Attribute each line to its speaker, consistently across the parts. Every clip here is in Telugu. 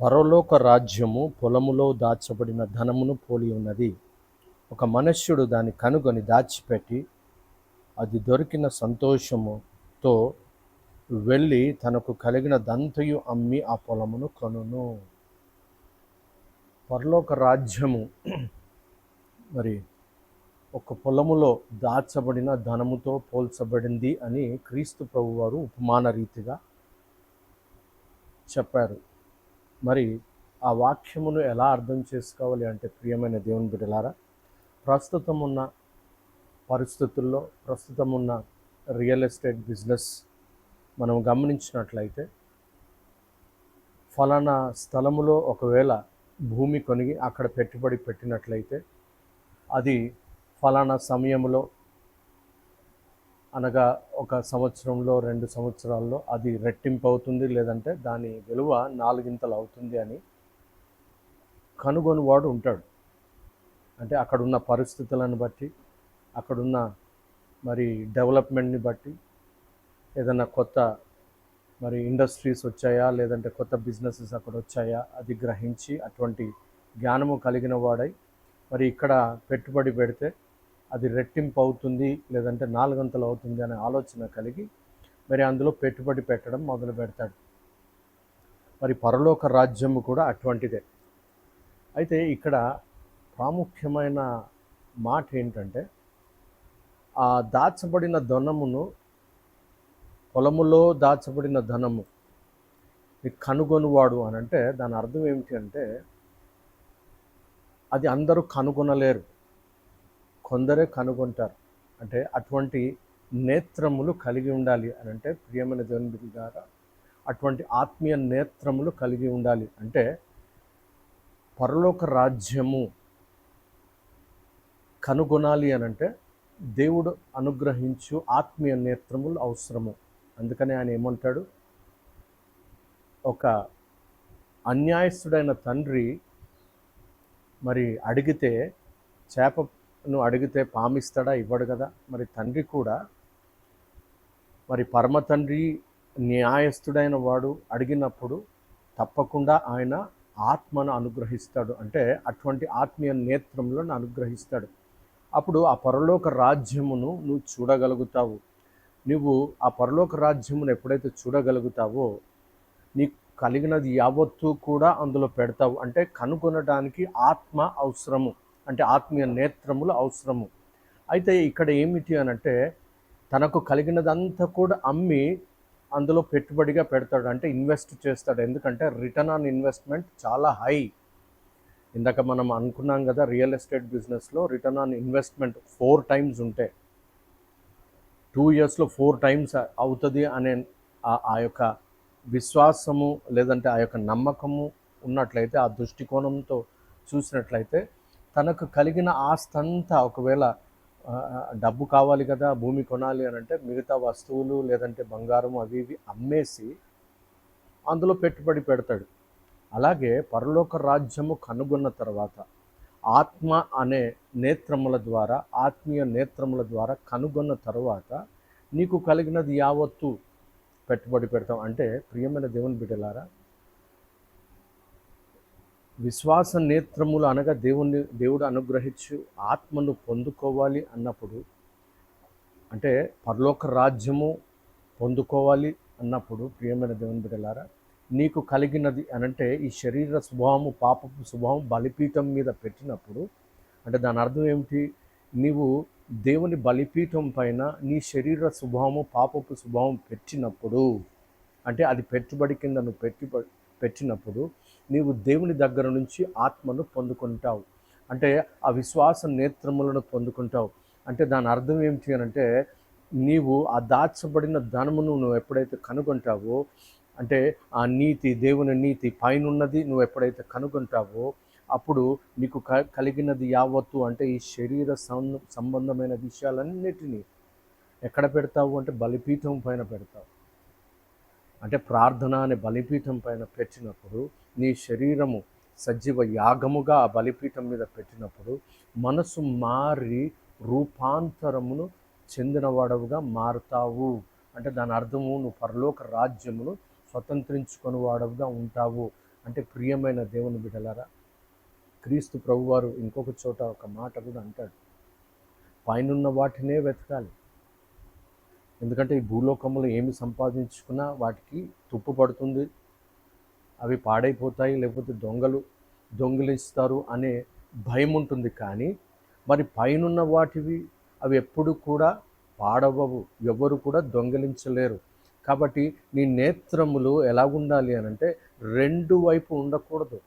Speaker 1: పరలోక రాజ్యము పొలములో దాచబడిన ధనమును పోలి ఉన్నది. ఒక మనుష్యుడు దాన్ని కనుగొని దాచిపెట్టి అది దొరికిన సంతోషముతో వెళ్ళి తనకు కలిగిన దంతయు అమ్మి ఆ పొలమును కొనును. పరలోక రాజ్యము మరి ఒక పొలములో దాచబడిన ధనముతో పోల్చబడింది అని క్రీస్తు ప్రభువారు ఉపమాన రీతిగా చెప్పారు. మరి ఆ వాక్యమును ఎలా అర్థం చేసుకోవాలి అంటే ప్రియమైన దేవుని బిడ్డలారా ప్రస్తుతం ఉన్న పరిస్థితుల్లో ప్రస్తుతం ఉన్న రియల్ ఎస్టేట్ బిజినెస్ మనం గమనించినట్లయితే ఫలానా స్థలములో ఒకవేళ భూమి కొనిగి అక్కడ పెట్టుబడి పెట్టినట్లయితే అది ఫలానా సమయంలో అనగా ఒక సంవత్సరంలో రెండు సంవత్సరాల్లో అది రెట్టింపు అవుతుంది లేదంటే దాని విలువ నాలుగింతలు అవుతుంది అని కనుగొనివాడు ఉంటాడు. అంటే అక్కడున్న పరిస్థితులను బట్టి అక్కడున్న మరి డెవలప్మెంట్ని బట్టి ఏదైనా కొత్త మరి ఇండస్ట్రీస్ వచ్చాయా లేదంటే కొత్త బిజినెసెస్ అక్కడ వచ్చాయా అది గ్రహించి అటువంటి జ్ఞానము కలిగిన వాడై మరి ఇక్కడ పెట్టుబడి పెడితే అది రెట్టింపు అవుతుంది లేదంటే నాలుగంతలు అవుతుంది అనే ఆలోచన కలిగి మరి అందులో పెట్టుబడి పెట్టడం మొదలు పెడతాడు. మరి పరలోక రాజ్యము కూడా అటువంటిదే. అయితే ఇక్కడ ప్రాముఖ్యమైన మాట ఏంటంటే ఆ దాచబడిన ధనమును పొలములో దాచబడిన ధనము కనుగొనువాడు అని అంటే దాని అర్థం ఏమిటి అంటే అది అందరూ కనుగొనలేరు. కొందరే కనుగొంటారు. అంటే అటువంటి నేత్రములు కలిగి ఉండాలి అని అంటే ప్రియమైన దేవుని ద్వారా అటువంటి ఆత్మీయ నేత్రములు కలిగి ఉండాలి అంటే పరలోక రాజ్యము కనుగొనాలి అని అంటే దేవుడు అనుగ్రహించు ఆత్మీయ నేత్రములు అవసరము. అందుకని ఆయన ఏమంటాడు? ఒక అన్యాయస్తుడైన తండ్రి మరి అడిగితే చేప నువ్వు అడిగితే పామిస్తాడా? ఇవ్వడు కదా. మరి తండ్రి కూడా మరి పరమ తండ్రి న్యాయస్థుడైన వాడు అడిగినప్పుడు తప్పకుండా ఆయన ఆత్మను అనుగ్రహిస్తాడు. అంటే అటువంటి ఆత్మీయ నేత్రములను అనుగ్రహిస్తాడు. అప్పుడు ఆ పరలోక రాజ్యమును నువ్వు చూడగలుగుతావు. నువ్వు ఆ పరలోక రాజ్యమును ఎప్పుడైతే చూడగలుగుతావో నీకు కలిగినది యావత్తు కూడా అందులో పెడతావు. అంటే కనుగొనడానికి ఆత్మ అవసరము. అంటే ఆత్మీయ నేత్రములు అవసరము. అయితే ఇక్కడ ఏమిటి అని అంటే తనకు కలిగినదంతా కూడా అమ్మి అందులో పెట్టుబడిగా పెడతాడు. అంటే ఇన్వెస్ట్ చేస్తాడు. ఎందుకంటే రిటర్న్ ఆన్ ఇన్వెస్ట్మెంట్ చాలా హై. ఇందాక మనం అనుకున్నాం కదా రియల్ ఎస్టేట్ బిజినెస్లో return on investment four times ఉంటే టూ ఇయర్స్లో ఫోర్ టైమ్స్ అవుతుంది అనే ఆ- ఆ యొక్క విశ్వాసము లేదంటే ఆ యొక్క నమ్మకము ఉన్నట్లయితే ఆ దృష్టికోణంతో చూసినట్లయితే తనకు కలిగిన ఆస్తంతా ఒకవేళ డబ్బు కావాలి కదా భూమి కొనాలి అని అంటే మిగతా వస్తువులు లేదంటే బంగారం అవి ఇవి అమ్మేసి అందులో పెట్టుబడి పెడతాడు. అలాగే పరలోక రాజ్యము కనుగొన్న తర్వాత ఆత్మ అనే నేత్రముల ద్వారా ఆత్మీయ నేత్రముల ద్వారా కనుగొన్న తర్వాత నీకు కలిగినది యావత్తు పెట్టుబడి పెడతాం. అంటే ప్రియమైన దేవుని బిడ్డలారా విశ్వాస నేత్రములు అనగా దేవుణ్ణి దేవుడు అనుగ్రహించు ఆత్మను పొందుకోవాలి అన్నప్పుడు అంటే పరలోక రాజ్యము పొందుకోవాలి అన్నప్పుడు ప్రియమైన దేవుని బిడ్డలారా నీకు కలిగినది అనంటే ఈ శరీర స్వభావము పాపపు స్వభావం బలిపీఠం మీద పెట్టినప్పుడు అంటే దాని అర్థం ఏమిటి? నీవు దేవుని బలిపీఠం పైన నీ శరీర స్వభావము పాపపు స్వభావం పెట్టినప్పుడు అంటే అది పెట్టుబడి కింద నువ్వు పెట్టి పెట్టినప్పుడు నీవు దేవుని దగ్గర నుంచి ఆత్మను పొందుకుంటావు. అంటే ఆ విశ్వాస నేత్రములను పొందుకుంటావు. అంటే దాని అర్థం ఏమిటి అని అంటే నీవు ఆ దాచబడిన ధనమును నువ్వు ఎప్పుడైతే కనుగొంటావో అంటే ఆ నీతి దేవుని నీతి పైనున్నది నువ్వు ఎప్పుడైతే కనుగొంటావో అప్పుడు నీకు క కలిగినది యావత్తు అంటే ఈ శరీర సం- సంబంధమైన విషయాలన్నిటినీ ఎక్కడ పెడతావు అంటే బలిపీఠం పైన పెడతావు. అంటే ప్రార్థన అనే బలిపీఠం పైన పెట్టినప్పుడు నీ శరీరము సజీవ యాగముగా ఆ బలిపీఠం మీద పెట్టినప్పుడు మనసు మారి రూపాంతరమును చెందినవాడవుగా మారుతావు. అంటే దాని అర్థము నువ్వు పరలోక రాజ్యమును స్వతంత్రించుకొని వాడవుగా ఉంటావు. అంటే ప్రియమైన దేవుని బిడ్డలారా క్రీస్తు ప్రభువారు ఇంకొక చోట ఒక మాట కూడా అంటాడు. పైనున్న వాటినే వెతకాలి. ఎందుకంటే ఈ భూలోకంలో ఏమి సంపాదించుకున్నా వాటికి తుప్పు పడుతుంది. అవి పాడైపోతాయి లేకపోతే దొంగలు దొంగిలిస్తారు అనే భయం ఉంటుంది కానీ మరి పైనున్న వాటివి అవి ఎప్పుడు కూడా పాడవవు ఎవరు కూడా దొంగిలించలేరు. కాబట్టి నీ నేత్రములు ఎలా ఉండాలి అని అంటే రెండు వైపు ఉండకూడదు.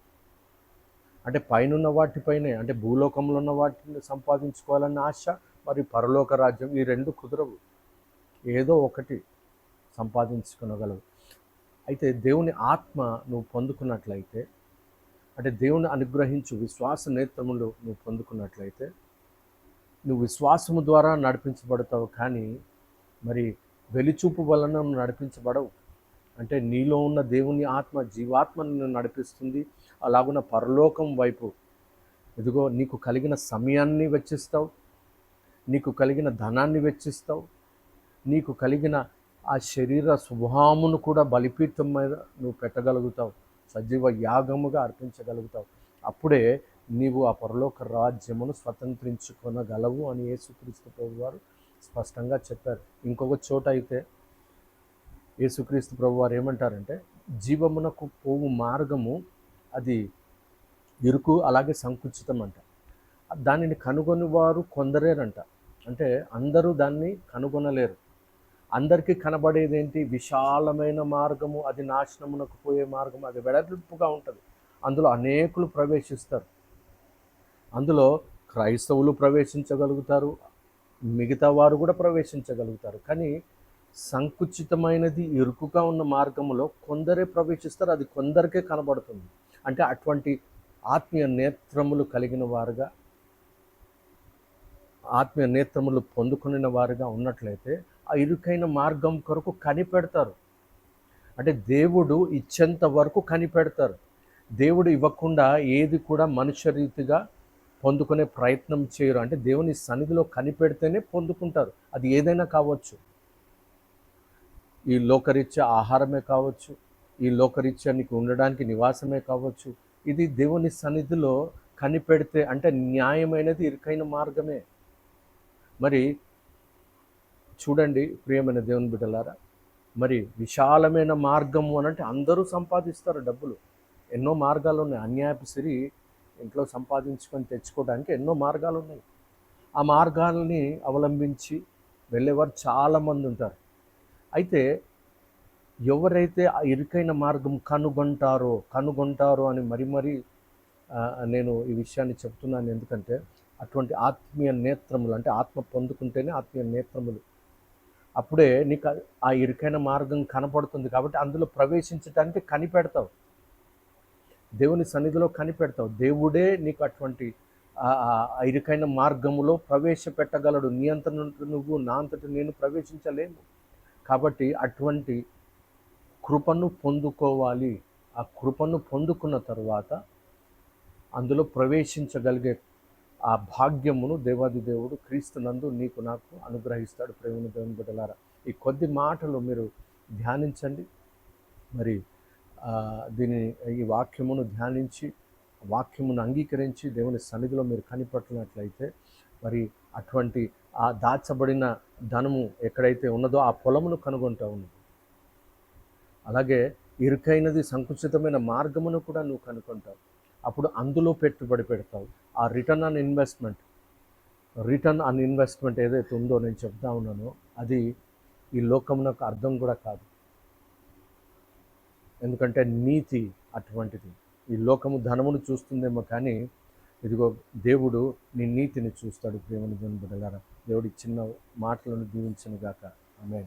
Speaker 1: అంటే పైనున్న వాటిపైనే అంటే భూలోకంలో ఉన్న వాటిని సంపాదించుకోవాలన్న ఆశ మరి పరలోక రాజ్యం ఈ రెండు కుదరవు. ఏదో ఒకటి సంపాదించుకునగలవు. అయితే దేవుని ఆత్మ నువ్వు పొందుకున్నట్లయితే అంటే దేవుని అనుగ్రహించు విశ్వాస నేత్రములు నువ్వు పొందుకున్నట్లయితే నువ్వు విశ్వాసము ద్వారా నడిపించబడతావు కానీ మరి వెలిచూపు వలన నడిపించబడవు. అంటే నీలో ఉన్న దేవుని ఆత్మ జీవాత్మ నిన్ను నడిపిస్తుంది. అలాగున పరలోకం వైపు ఇదిగో నీకు కలిగిన సమయాన్ని వెచ్చిస్తావు. నీకు కలిగిన ధనాన్ని వెచ్చిస్తావు. నీకు కలిగిన ఆ శరీర స్వభావమును కూడా బలిపీఠం మీద నువ్వు పెట్టగలుగుతావు. సజీవ యాగముగా అర్పించగలుగుతావు. అప్పుడే నీవు ఆ పరలోక రాజ్యమును స్వతంత్రించుకొనగలవు అని యేసుక్రీస్తు ప్రభు వారు స్పష్టంగా చెప్పారు. ఇంకొక చోట అయితే యేసుక్రీస్తు ప్రభు వారు ఏమంటారంటే జీవమునకు పోవు మార్గము అది ఇరుకు అలాగే సంకుచితం అంట. దానిని కనుగొని వారు కొందరేనంట. అంటే అందరూ దాన్ని కనుగొనలేరు. అందరికీ కనబడేది ఏంటి విశాలమైన మార్గము అది నాశనమునకు పోయే మార్గము అది వెడల్పుగా ఉంటుంది. అందులో అనేకులు ప్రవేశిస్తారు. అందులో క్రైస్తవులు ప్రవేశించగలుగుతారు మిగతా వారు కూడా ప్రవేశించగలుగుతారు. కానీ సంకుచితమైనది ఇరుకుగా ఉన్న మార్గంలో కొందరే ప్రవేశిస్తారు అది కొందరికే కనబడుతుంది. అంటే అటువంటి ఆత్మీయ నేత్రములు కలిగిన వారుగా ఆత్మీయ నేత్రములు పొందుకుని వారుగా ఉన్నట్లయితే ఆ ఇరుకైన మార్గం కొరకు కనిపెడతారు. అంటే దేవుడు ఇచ్చేంత వరకు కనిపెడతారు. దేవుడు ఇవ్వకుండా ఏది కూడా మనుష్య రీతిగా పొందుకునే ప్రయత్నం చేయరు. అంటే దేవుని సన్నిధిలో కనిపెడితేనే పొందుకుంటారు. అది ఏదైనా కావచ్చు. ఈ లోకరీత్యా ఆహారమే కావచ్చు. ఈ లోకరీత్యా నీకు ఉండడానికి నివాసమే కావచ్చు. ఇది దేవుని సన్నిధిలో కనిపెడితే అంటే న్యాయమైనది ఇరుకైన మార్గమే. మరి చూడండి ప్రియమైన దేవుని బిడ్డలారా మరి విశాలమైన మార్గము అని అంటే అందరూ సంపాదిస్తారు డబ్బులు. ఎన్నో మార్గాలు ఉన్నాయి. అన్యాయపు సిరి ఇంట్లో సంపాదించుకొని తెచ్చుకోవడానికి ఎన్నో మార్గాలు ఉన్నాయి. ఆ మార్గాలని అవలంబించి వెళ్ళేవారు చాలామంది ఉంటారు. అయితే ఎవరైతే ఆ ఇరుకైన మార్గం కనుగొంటారో కనుగొంటారో అని మరి మరీ నేను ఈ విషయాన్ని చెప్తున్నాను. ఎందుకంటే అటువంటి ఆత్మీయ నేత్రములు అంటే ఆత్మ పొందుకుంటేనే ఆత్మీయ నేత్రములు అప్పుడే నీకు ఆ ఇరుకైన మార్గం కనపడుతుంది కాబట్టి అందులో ప్రవేశించడానికి కనిపెడతావు. దేవుని సన్నిధిలో కనిపెడతావు. దేవుడే నీకు అటువంటి ఇరుకైన మార్గములో ప్రవేశపెట్టగలడు. నీ నువ్వు నా అంతటి నేను ప్రవేశించలేను. కాబట్టి అటువంటి కృపను పొందుకోవాలి. ఆ కృపను పొందుకున్న తర్వాత అందులో ప్రవేశించగలిగే ఆ భాగ్యమును దేవాది దేవుడు క్రీస్తునందు నీకు నాకు అనుగ్రహిస్తాడు. ప్రేమను దేవుని బిడ్డలారా ఈ కొద్ది మాటలు మీరు ధ్యానించండి. మరి దీని ఈ వాక్యమును ధ్యానించి వాక్యమును అంగీకరించి దేవుని సన్నిధిలో మీరు కనిపెట్టినట్లయితే మరి అటువంటి ఆ దాచబడిన ధనము ఎక్కడైతే ఉన్నదో ఆ పొలమును కనుగొంటా ఉన్నది అలాగే ఇరుకైనది సంకుచితమైన మార్గమును కూడా నువ్వు కనుక్కుంటావు అప్పుడు అందులో పెట్టుబడి పెడతావు. ఆ return on investment return on investment ఏదైతే ఉందో నేను చెప్తా ఉన్నానో అది ఈ లోకమునకు అర్థం కూడా కాదు. ఎందుకంటే నీతి అటువంటిది. ఈ లోకము ధనమును చూస్తుందేమో కానీ ఇదిగో దేవుడు నీ నీతిని చూస్తాడు ప్రేమను దేవుని బిడ్డలారా. దేవుడి చిన్న మాటలను దీవించను గాక. ఆమె